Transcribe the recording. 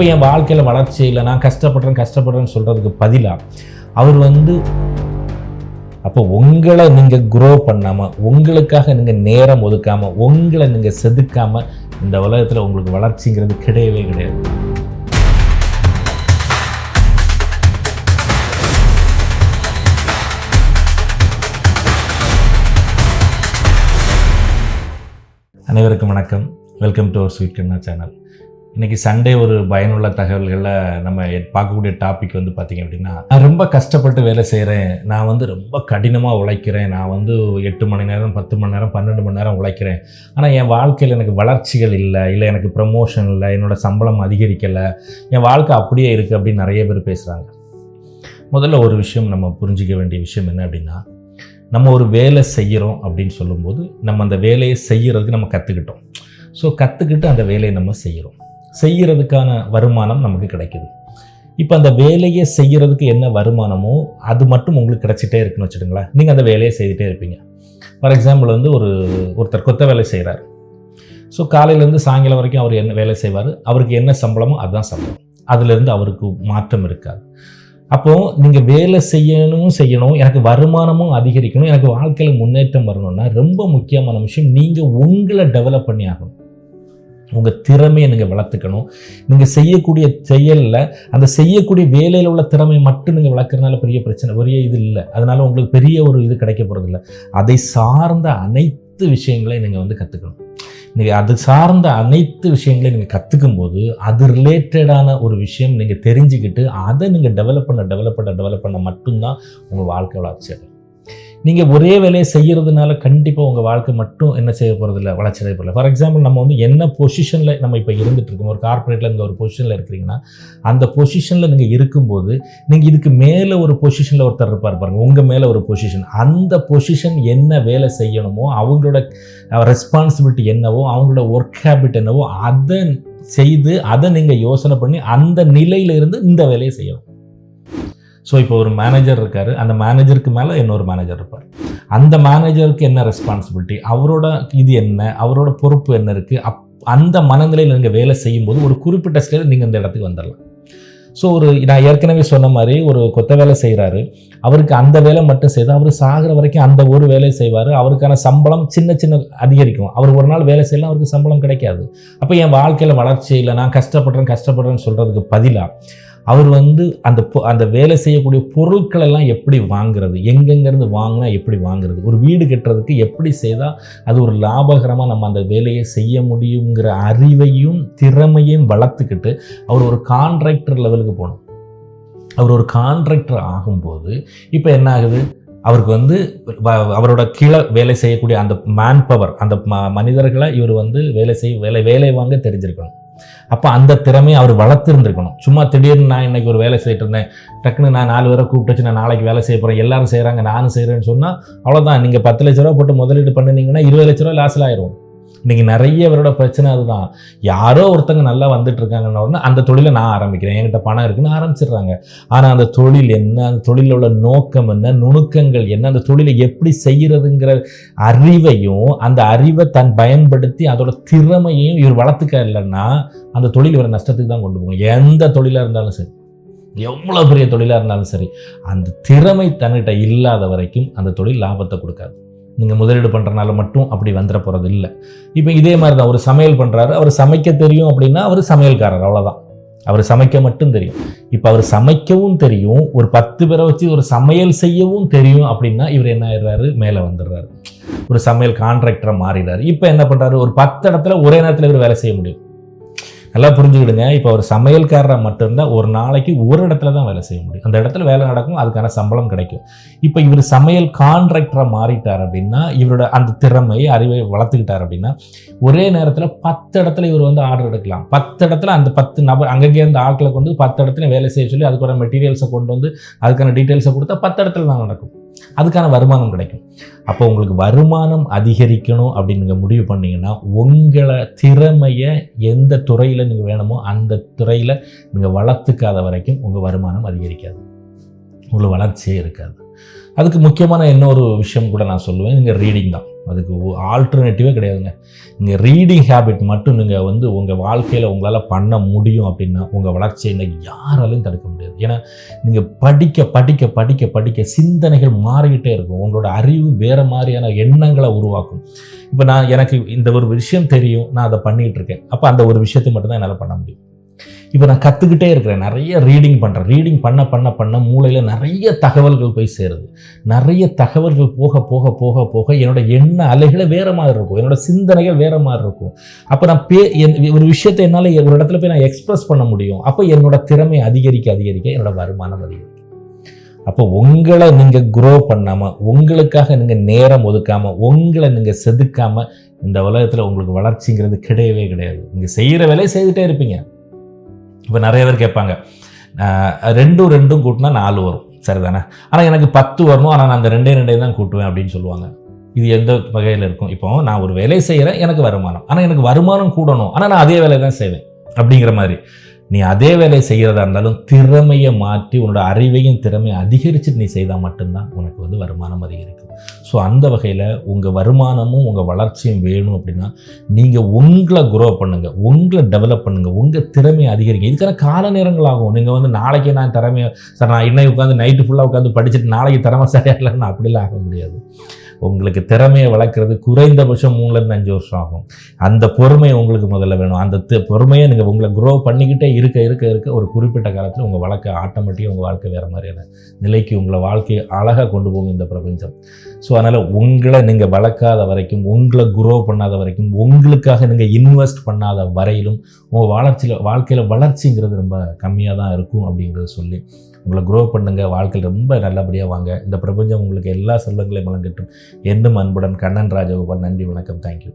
இப்போ என் வாழ்க்கையில் வளர்ச்சி இல்லை நான் கஷ்டப்படுறேன் கஷ்டப்படுறேன்னு சொல்கிறதுக்கு பதிலாக அவர் வந்து அப்போ உங்களை நீங்கள் க்ரோ பண்ணாமல் உங்களுக்காக நீங்கள் நேரம் ஒதுக்காமல் உங்களை நீங்கள் செதுக்காமல் இந்த உலகத்தில் உங்களுக்கு வளர்ச்சிங்கிறது கிடையவே கிடையாது. அனைவருக்கும் வணக்கம். Welcome to our sweet Kanna channel இன்றைக்கி சண்டே ஒரு பயனுள்ள தகவல்களை நம்ம பார்க்கக்கூடிய டாபிக் வந்து பார்த்திங்க அப்படின்னா நான் ரொம்ப கஷ்டப்பட்டு வேலை செய்கிறேன் நான் வந்து ரொம்ப கடினமாக உழைக்கிறேன். நான் வந்து எட்டு மணி நேரம் பத்து மணி நேரம் பன்னெண்டு மணி நேரம் உழைக்கிறேன். ஆனால் என் வாழ்க்கையில் எனக்கு வளர்ச்சிகள் இல்லை இல்லை எனக்கு ப்ரமோஷன் இல்லை என்னோடய சம்பளம் அதிகரிக்கலை. என் வாழ்க்கை அப்படியே இருக்குது அப்படின்னு நிறைய பேர் பேசுகிறாங்க முதல்ல ஒரு விஷயம் நம்ம புரிஞ்சிக்க வேண்டிய விஷயம் என்ன அப்படின்னா நம்ம ஒரு வேலை செய்கிறோம் அப்படின்னு சொல்லும்போது நம்ம அந்த வேலையை செய்கிறதுக்கு நம்ம கற்றுக்கிட்டோம் ஸோ கற்றுக்கிட்டு அந்த வேலையை நம்ம செய்கிறோம் செய்கிறதுக்கான வருமானம் நமக்கு கிடைக்குது. இப்போ அந்த வேலையை செய்கிறதுக்கு என்ன வருமானமோ அது மட்டும் உங்களுக்கு கிடச்சிட்டே இருக்குன்னு வச்சுக்கோங்களேன். நீங்கள் அந்த வேலையை செய்துகிட்டே இருப்பீங்க. ஃபார் எக்ஸாம்பிள் வந்து ஒரு ஒருத்தர் கொத்த வேலை செய்கிறார் ஸோ காலையிலேருந்து சாயங்காலம் வரைக்கும் அவர் என்ன வேலை செய்வார்? அவருக்கு என்ன சம்பளமோ அதுதான் சம்பளம். அதுலேருந்து அவருக்கு மாற்றம் இருக்காது. அப்போது நீங்கள் வேலை செய்யணும் செய்யணும் எனக்கு வருமானமும் அதிகரிக்கணும் எனக்கு வாழ்க்கையில் முன்னேற்றம் வரணும்னா ரொம்ப முக்கியமான விஷயம் நீங்கள் உங்களை டெவலப் பண்ணி ஆகணும். உங்கள் திறமையை நீங்கள் வளர்த்துக்கணும். நீங்கள் செய்யக்கூடிய செயலில் அந்த செய்யக்கூடிய வேலையில் உள்ள திறமை மட்டும் நீங்கள் வளர்க்குறதுனால பெரிய பிரச்சனை பெரிய இது இல்லை. அதனால் உங்களுக்கு பெரிய ஒரு இது கிடைக்க போகிறதில்ல அதை சார்ந்த அனைத்து விஷயங்களையும் நீங்கள் வந்து கற்றுக்கணும் நீங்கள் அது சார்ந்த அனைத்து விஷயங்களையும் நீங்கள் கற்றுக்கும் போது அது ரிலேட்டடான ஒரு விஷயம் நீங்கள் தெரிஞ்சுக்கிட்டு அதை நீங்கள் டெவலப் பண்ண டெவலப் பண்ண டெவலப் பண்ண மட்டும்தான் உங்கள் வாழ்க்கை வளர்ச்சி நீங்கள் ஒரே வேலையை செய்கிறதுனால கண்டிப்பாக உங்கள் வாழ்க்கை மட்டும் என்ன செய்ய போகிறதில்ல வளர்ச்சி அடைய ஃபார் எக்ஸாம்பிள் நம்ம வந்து என்ன பொசிஷனில் நம்ம இப்போ இருந்துகிட்டு இருக்கோம்? ஒரு கார்ப்பரேட்டில் இந்த ஒரு பொசிஷனில் இருக்கிறீங்கன்னா அந்த பொசிஷனில் நீங்கள் இருக்கும்போது நீங்கள் இதுக்கு மேலே ஒரு பொசிஷனில் ஒருத்தர் இருப்பார் பாருங்கள் உங்கள் மேலே ஒரு பொசிஷன் அந்த பொசிஷன் என்ன வேலை செய்யணுமோ அவங்களோட ரெஸ்பான்சிபிலிட்டி என்னவோ அவங்களோட ஒர்க் ஹேபிட் என்னவோ அதை செய்து அதை நீங்கள் யோசனை பண்ணி அந்த நிலையில இருந்து இந்த வேலையை செய்யணும். ஸோ இப்போ ஒரு மேனேஜர் இருக்கார். அந்த மேனேஜருக்கு மேலே இன்னொரு மேனேஜர் இருப்பார். அந்த மேனேஜருக்கு என்ன ரெஸ்பான்சிபிலிட்டி அவரோட இது என்ன? அவரோட பொறுப்பு என்ன இருக்குது அப் அந்த மனநிலையில் நீங்கள் வேலை செய்யும்போது ஒரு குறிப்பிட்ட ஸ்டேஜில் நீங்கள் இந்த இடத்துக்கு வந்துடலாம். ஸோ ஒரு நான் ஏற்கனவே சொன்ன மாதிரி ஒரு கொத்த வேலை செய்கிறாரு அவருக்கு அந்த வேலை மட்டும் செய்தால் அவர் சாகிற வரைக்கும் அந்த ஒரு வேலையை செய்வார். அவருக்கான சம்பளம் சின்ன சின்ன அதிகரிக்கும். அவர் ஒரு நாள் வேலை செய்யலாம் அவருக்கு சம்பளம் கிடைக்காது. அப்போ என் வாழ்க்கையில் வளர்ச்சி இல்லை நான் கஷ்டப்படுறேன் கஷ்டப்படுறேன்னு சொல்கிறதுக்கு பதிலாக அவர் வந்து அந்த அந்த வேலை செய்யக்கூடிய பொருட்கள் எல்லாம் எப்படி வாங்குறது? எங்கெங்கேருந்து வாங்கினா எப்படி வாங்குறது? ஒரு வீடு கட்டுறதுக்கு எப்படி செய்தால் அது ஒரு லாபகரமாக நம்ம அந்த வேலையை செய்ய முடியுங்கிற அறிவையும் திறமையும் வளர்த்துக்கிட்டு அவர் ஒரு கான்ட்ராக்டர் லெவலுக்கு போகணும் அவர் ஒரு கான்ட்ராக்டர் ஆகும்போது இப்போ என்ன ஆகுது? அவருக்கு வந்து வ- அவரோட கீழே வேலை செய்யக்கூடிய அந்த மேன் பவர் அந்த ம- மனிதர்களை இவர் வந்து வேலை செய்ய வேலை வேலை வாங்க தெரிஞ்சிருக்கணும். அப்போ அந்த திறமையை அவர் வளர்த்துருந்துருக்கணும். சும்மா திடீர்னு நான் இன்னைக்கு ஒரு வேலை செய்யிட்டு இருந்தேன். டக்குன்னு நான் நாலு பேரை கூப்பிட்டு வச்சு நான் நாளைக்கு வேலை செய்ய போகிறேன் எல்லாரும் செய்கிறாங்க நானும் செய்கிறேன்னு சொன்னால் அவ்வளோதான் நீங்கள் பத்து லட்ச ரூபா போட்டு முதலீடு பண்ணினீங்கன்னா இருபது லட்ச ரூபா லாஸில் ஆயிரும். இன்றைக்கி நிறைய பேரோட பிரச்சனை அதுதான். யாரோ ஒருத்தங்க நல்லா வந்துட்டு இருக்காங்கன்னு உடனே அந்த தொழிலை நான் ஆரம்பிக்கிறேன். என்கிட்ட பணம் இருக்குன்னு ஆரம்பிச்சிடுறாங்க. ஆனால் அந்த தொழில் என்ன? அந்த தொழிலில் உள்ள நோக்கம் என்ன? நுணுக்கங்கள் என்ன? அந்த தொழிலை எப்படி செய்கிறதுங்கிற அறிவையும் அந்த அறிவை தன் பயன்படுத்தி அதோட திறமையையும் இவர் வளர்த்துக்க இல்லைன்னா அந்த தொழில் இவரை நஷ்டத்துக்கு தான் கொண்டு போகும். எந்த தொழிலாக இருந்தாலும் சரி எவ்வளோ பெரிய தொழிலாக இருந்தாலும் சரி அந்த திறமை தன்கிட்ட இல்லாத வரைக்கும் அந்த தொழில் லாபத்தை கொடுக்காது. நீங்கள் முதலீடு பண்ணுறனால மட்டும் அப்படி வந்துட போகிறது இல்லை. இப்போ இதே மாதிரி தான் ஒரு சமையல் பண்ணுறாரு அவர் சமைக்க தெரியும் அப்படின்னா அவர் சமையல்காரர் அவ்வளோதான் அவர் சமைக்க மட்டும் தெரியும். இப்போ அவர் சமைக்கவும் தெரியும் ஒரு பத்து பேரை வச்சு ஒரு சமையல் செய்யவும் தெரியும் அப்படின்னா இவர் என்ன ஆயிடுறாரு? மேலே வந்துடுறாரு. ஒரு சமையல் கான்ட்ராக்டரை மாறிடுறாரு. இப்போ என்ன பண்ணுறாரு ஒரு பத்து இடத்துல ஒரே நேரத்தில் இவர் வேலை செய்ய முடியும். நல்லா புரிஞ்சுக்கிடுங்க. இப்போ ஒரு சமையல்காரராக மட்டும்தான் ஒரு நாளைக்கு ஒரு இடத்துல தான் வேலை செய்ய முடியும். அந்த இடத்துல வேலை நடக்கும் அதுக்கான சம்பளம் கிடைக்கும். இப்போ இவர் சமையல் கான்ட்ராக்டராக மாறிட்டார் அப்படின்னா இவரோட அந்த திறமை அறிவை வளர்த்துக்கிட்டார் அப்படின்னா ஒரே நேரத்தில் பத்து இடத்துல இவர் வந்து ஆர்டர் எடுக்கலாம். பத்து இடத்துல அந்த பத்து நபர் அங்கங்கே அந்த ஆட்களை கொண்டு பத்து இடத்துல வேலை செய்ய சொல்லி அதுக்கான மெட்டீரியல்ஸை கொண்டு வந்து அதுக்கான டீட்டெயில்ஸை கொடுத்தா பத்து இடத்துல தான் நடக்கும். அதுக்கான வருமானம் கிடைக்கும். அப்போ உங்களுக்கு வருமானம் அதிகரிக்கணும் அப்படின்னு நீங்கள் முடிவு பண்ணிங்கன்னா உங்களை திறமையை எந்த துறையில் நீங்கள் வேணுமோ அந்த துறையில் நீங்கள் வளர்த்துக்காத வரைக்கும் உங்கள் வருமானம் அதிகரிக்காது. உங்களுக்கு வளர்ச்சியே இருக்காது. அதுக்கு முக்கியமான இன்னொரு விஷயம் கூட நான் சொல்லுவேன். நீங்கள் ரீடிங் தான். அதுக்கு ஆல்டர்னேட்டிவே கிடையாதுங்க. நீங்கள் ரீடிங் ஹேபிட் மட்டும் நீங்கள் வந்து உங்கள் வாழ்க்கையில் உங்களால் பண்ண முடியும் அப்படின்னா உங்கள் வளர்ச்சியை இன்னைக்கு யாராலையும் தடுக்க முடியாது. ஏன்னா நீங்கள் படிக்க படிக்க படிக்க படிக்க சிந்தனைகள் மாறிக்கிட்டே இருக்கும். உங்களோட அறிவு வேறு மாதிரியான எண்ணங்களை உருவாக்கும். இப்போ நான் எனக்கு இந்த ஒரு விஷயம் தெரியும். நான் அதை பண்ணிகிட்டு இருக்கேன். அப்போ அந்த ஒரு விஷயத்தை மட்டும்தான் என்னால் பண்ண முடியும். இப்போ நான் கற்றுக்கிட்டே இருக்கிறேன். நிறைய ரீடிங் பண்ணுறேன் ரீடிங் பண்ண பண்ண பண்ண மூளையில் நிறைய தகவல்கள் போய் சேருது. நிறைய தகவல்கள் போக போக போக போக என்னோட எண்ண அலைகளை வேறு மாதிரி இருக்கும். என்னோட சிந்தனைகள் வேறு மாதிரி இருக்கும். அப்போ நான் பே என் ஒரு விஷயத்தை என்னால் ஒரு இடத்துல போய் நான் எக்ஸ்ப்ரெஸ் பண்ண முடியும். அப்போ என்னோட திறமை அதிகரிக்க அதிகரிக்க என்னோட வருமானம் அதிகரிக்கும். அப்போ உங்களை நீங்கள் குரோ பண்ணாமல் உங்களுக்காக நீங்கள் நேரம் ஒதுக்காமல் உங்களை நீங்கள் செதுக்காமல் இந்த உலகத்தில் உங்களுக்கு வளர்ச்சிங்கிறது கிடையவே கிடையாது. நீங்கள் செய்கிற வேலையை செய்துட்டே இருப்பீங்க. இப்போ நிறைய பேர் கேட்பாங்க. ரெண்டும் ரெண்டும் கூட்டினா நாலு வரும். சரிதானே? ஆனால் எனக்கு பத்து வரணும். ஆனால் நான் அந்த ரெண்டே ரெண்டே தான் கூட்டுவேன் அப்படின்னு சொல்லுவாங்க. இது எந்த வகையில் இருக்கும்? இப்போ நான் ஒரு வேலையை செய்கிறேன் எனக்கு வருமானம். ஆனால் எனக்கு வருமானம் கூடணும். ஆனால் நான் அதே வேலையை தான் செய்வேன். அப்படிங்கிற மாதிரி. நீ அதே வேலையை செய்கிறதா இருந்தாலும் திறமையை மாற்றி உன்னோட அறிவையும் திறமையை அதிகரிச்சுட்டு நீ செய்தால் மட்டும்தான் உனக்கு வந்து வருமானம் அதிகரிக்கும். ஸோ அந்த வகையில் உங்கள் வருமானமும் உங்கள் வளர்ச்சியும் வேணும் அப்படின்னா நீங்கள் உங்களை குரோ பண்ணுங்கள் உங்களை டெவலப் பண்ணுங்கள் உங்கள் திறமையை அதிகரிங்க. இதுக்கான கால நேரங்கள் ஆகும் நீங்கள் வந்து நாளைக்கே நான் திறமையை சார் நான் இன்னைக்கு உட்காந்து நைட்டு ஃபுல்லாக உட்காந்து படிச்சுட்டு நாளைக்கு திறமை சரியாக இல்லைன்னு அப்படிலாம் ஆக முடியாது. உங்களுக்கு திறமையை வளர்க்குறது குறைந்தபட்சம் மூணுலேருந்து அஞ்சு வருஷம் ஆகும். அந்த பொறுமை உங்களுக்கு முதல்ல வேணும். அந்த பொறுமையை நீங்கள் உங்களை க்ரோ பண்ணிக்கிட்டே இருக்க இருக்க இருக்க ஒரு குறிப்பிட்ட காலத்தில் உங்கள் வழக்கை ஆட்டோமேட்டிக்காக உங்கள் வாழ்க்கை வேறு மாதிரியான நிலைக்கு உங்களை வாழ்க்கையை அழகாக கொண்டு போகும் இந்த பிரபஞ்சம். ஸோ அதனால் உங்களை நீங்கள் வளர்க்காத வரைக்கும் உங்களை குரோ பண்ணாத வரைக்கும் உங்களுக்காக நீங்கள் இன்வெஸ்ட் பண்ணாத வரையிலும் உங்கள் வளர்ச்சியில் வாழ்க்கையில் வளர்ச்சிங்கிறது ரொம்ப கம்மியாக தான் இருக்கும் அப்படிங்கிறத சொல்லி உங்களை க்ரோ பண்ணுங்கள் வாழ்க்கையில் ரொம்ப நல்லபடியாக வாங்க. இந்த பிரபஞ்சம் உங்களுக்கு எல்லா செல்வங்களையும் வழங்கட்டும். என்றும் அன்புடன் கண்ணன் ராஜகோபால் நன்றி வணக்கம். தேங்க்யூ